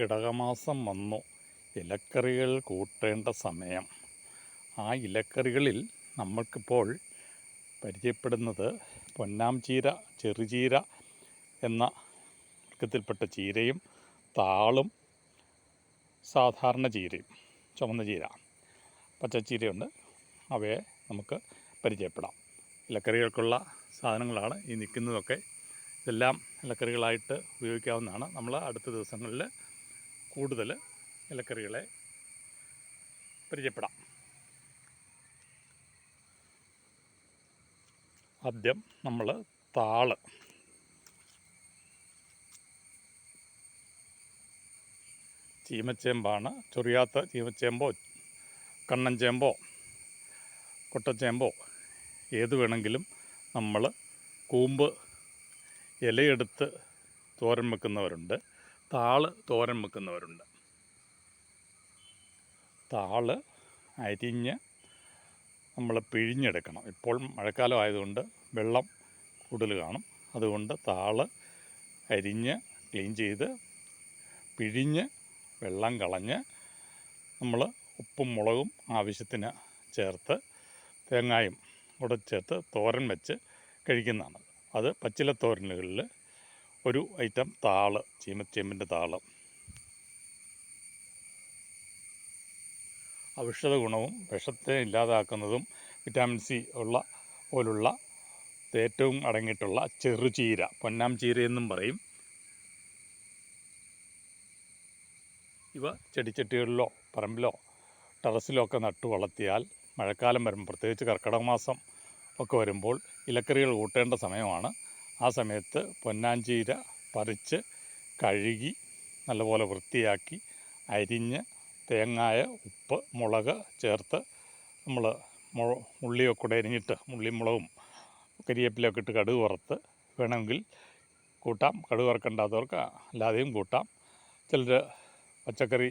കർക്കിടകമാസം വന്നു. ഇലക്കറികൾ കൂട്ടേണ്ട സമയം. ആ ഇലക്കറികളിൽ നമ്മൾക്കിപ്പോൾ പരിചയപ്പെടുന്നത് പൊന്നാം ചീര ചെറുചീര എന്ന വർഗത്തിൽപ്പെട്ട ചീരയും താളും സാധാരണ ചീരയും ചുവന്ന ചീര പച്ചച്ചീരയുണ്ട്. അവയെ നമുക്ക് പരിചയപ്പെടാം. ഇലക്കറികൾക്കുള്ള സാധനങ്ങളാണ് ഈ നിൽക്കുന്നതൊക്കെ. ഇതെല്ലാം ഇലക്കറികളായിട്ട് ഉപയോഗിക്കാവുന്നതാണ്. നമ്മൾ അടുത്ത ദിവസങ്ങളിൽ കൂടുതൽ ഇലക്കറികളെ പരിചയപ്പെടാം. ആദ്യം നമ്മൾ താൾ. ചീമച്ചേമ്പാണ്. ചൊറിയാത്ത ചീമച്ചേമ്പോ കണ്ണൻ ചേമ്പോ കൊട്ടച്ചേമ്പോ ഏത് വേണമെങ്കിലും നമ്മൾ കൂമ്പ് ഇലയെടുത്ത് തോരൻ വെക്കുന്നവരുണ്ട്. താൾ തോരൻ വെക്കുന്നവരുണ്ട്. താൾ അരിഞ്ഞ് നമ്മൾ പിഴിഞ്ഞെടുക്കണം. ഇപ്പോൾ മഴക്കാലം ആയതുകൊണ്ട് വെള്ളം കൂടുതൽ കാണും. അതുകൊണ്ട് താൾ അരിഞ്ഞ് ക്ലീൻ ചെയ്ത് പിഴിഞ്ഞ് വെള്ളം കളഞ്ഞ് നമ്മൾ ഉപ്പും മുളകും ആവശ്യത്തിന് ചേർത്ത് തേങ്ങായും കൂടെ ചേർത്ത് തോരൻ വെച്ച് കഴിക്കുന്നതാണ്. അത് പച്ചില പച്ചിലത്തോരനുകളിൽ ഒരു ഐറ്റം താൾ ചീമച്ചേമ്പിന്റെ താൾ. ഔഷധ ഗുണവും വിഷത്തെ ഇല്ലാതാക്കുന്നതും വിറ്റാമിൻ സി ഉള്ള പോലുള്ള ഏറ്റവും അടങ്ങിയിട്ടുള്ള ചെറുചീര പൊന്നാം ചീര എന്നും പറയും. ഇവ ചെടിച്ചട്ടികളിലോ പറമ്പിലോ ടെറസിലോ ഒക്കെ നട്ടു വളർത്തിയാൽ മഴക്കാലം വരുമ്പോൾ പ്രത്യേകിച്ച് കർക്കിടക മാസം ഒക്കെ വരുമ്പോൾ ഇലക്കറികൾ കൂട്ടേണ്ട സമയമാണ്. ആ സമയത്ത് പൊന്നാഞ്ചീര പറിച്ച് കഴുകി നല്ലപോലെ വൃത്തിയാക്കി അരിഞ്ഞ് തേങ്ങായ ഉപ്പ് മുളക് ചേർത്ത് നമ്മൾ മു ഉള്ളിയൊക്കെ കൂടെ അരിഞ്ഞിട്ട് ഉള്ളിയും മുളകും കരിയേപ്പിലൊക്കെ ഇട്ട് കടുക് വറുത്ത് വേണമെങ്കിൽ കൂട്ടാം. കടുക് വറക്കണ്ടാത്തവർക്ക് അല്ലാതെയും കൂട്ടാം. ചിലർ പച്ചക്കറി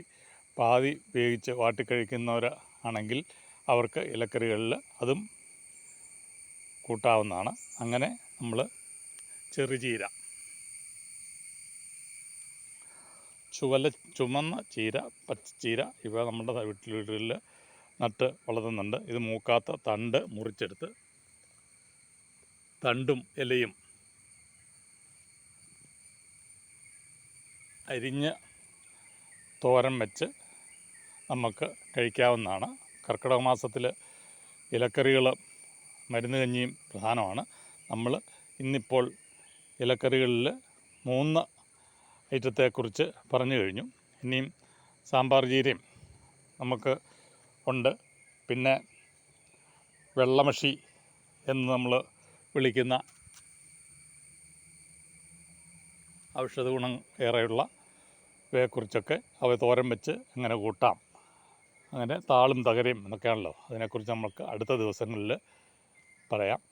പാതി വേവിച്ച് വാട്ടിക്കഴിക്കുന്നവർ ആണെങ്കിൽ അവർക്ക് ഇലക്കറികളിൽ അതും കൂട്ടാവുന്നതാണ്. അങ്ങനെ നമ്മൾ ചെറുചീര ചുവല ചുമന്ന ചീര പച്ചച്ചീര ഇവ നമ്മുടെ വീട്ടിൽ നട്ട് വളർത്തുന്നുണ്ട്. ഇത് മൂക്കാത്ത തണ്ട് മുറിച്ചെടുത്ത് തണ്ടും ഇലയും അരിഞ്ഞ് തോരൻ വെച്ച് നമുക്ക് കഴിക്കാവുന്നതാണ്. കർക്കിടക മാസത്തിൽ ഇലക്കറികൾ മരുന്ന് കഞ്ഞിയും പ്രധാനമാണ്. നമ്മൾ ഇന്നിപ്പോൾ ഇലക്കറികളിൽ മൂന്ന് ഐറ്റത്തെക്കുറിച്ച് പറഞ്ഞു കഴിഞ്ഞു. ഇനിയും സാമ്പാർ ജീരയും നമുക്ക് ഉണ്ട്. പിന്നെ വെള്ളമഷി എന്ന് നമ്മൾ വിളിക്കുന്ന ഔഷധ ഗുണം ഏറെയുള്ള ഇവയെക്കുറിച്ചൊക്കെ അവ തോരൻ വെച്ച് അങ്ങനെ കൂട്ടാം അങ്ങനെ താളും തകരയും എന്നൊക്കെയാണല്ലോ. അതിനെക്കുറിച്ച് നമുക്ക് അടുത്ത ദിവസങ്ങളിൽ പറയാം.